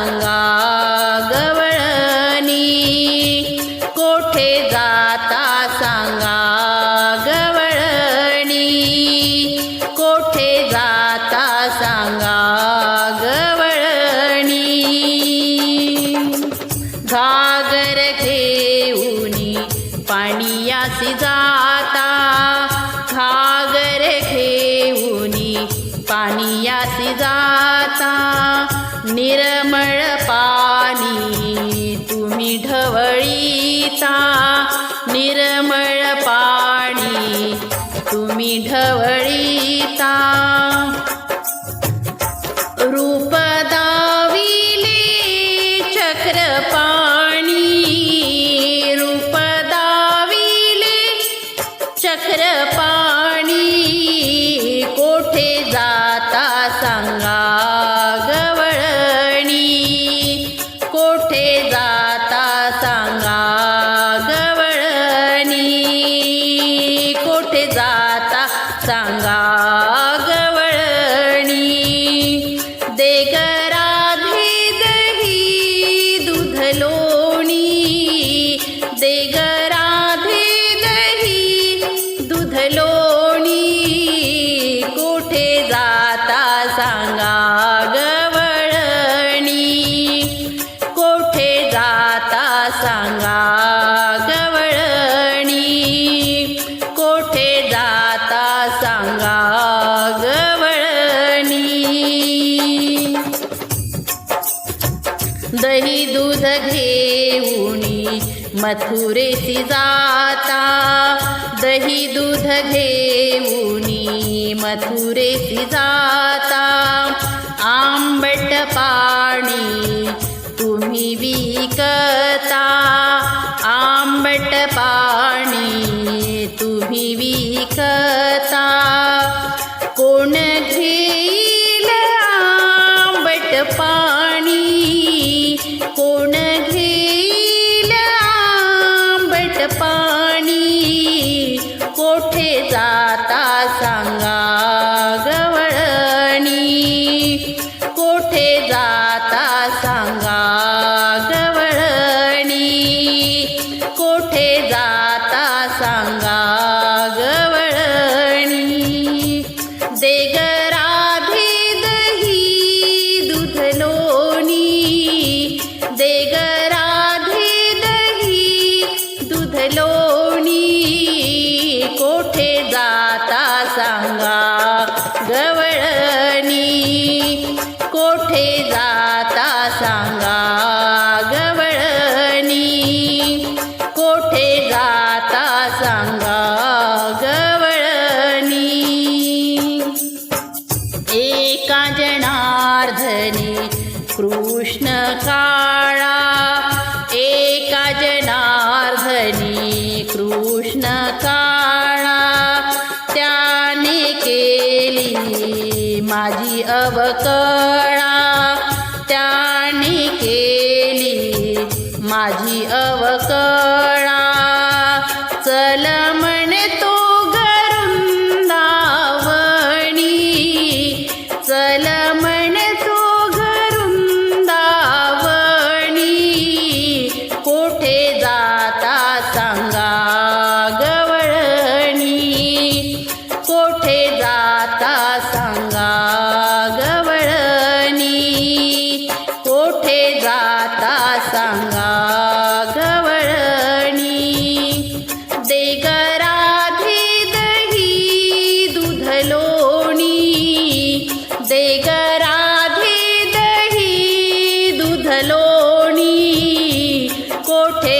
सांगा गवळणी कोठे जाता सांगा गवळणी कोठे जाता सांगा गवळणी. घागर घेऊन पाणीयासी जाता घागर घेऊन पाणीयासी जाता. निर्मळ पाणी तुम्ही ढवळीता. निर्मळ पाणी तुम्ही ढवळीता. रूप दाविले चक्रपाणी रूप दाविले चक्रपाणी कोठे जाता सांगा जाता. सांगा दही दूध घेऊनी मथुरेसी जाता. दही दूध घेऊनी मथुरेसी जाता. आंबट पाणी तुम्ही विक जाता सांगा गवळणी. कोठे जाता सांगा गवळणी. एका जनार्दनी कृष्ण काळा. एका जनार्दनी कृष्ण काळा. त्याने केली माझी अवकळा. माझी अवकळ राधे दही दूध लोणी। देग राधे दही दूध लोणी। कोठे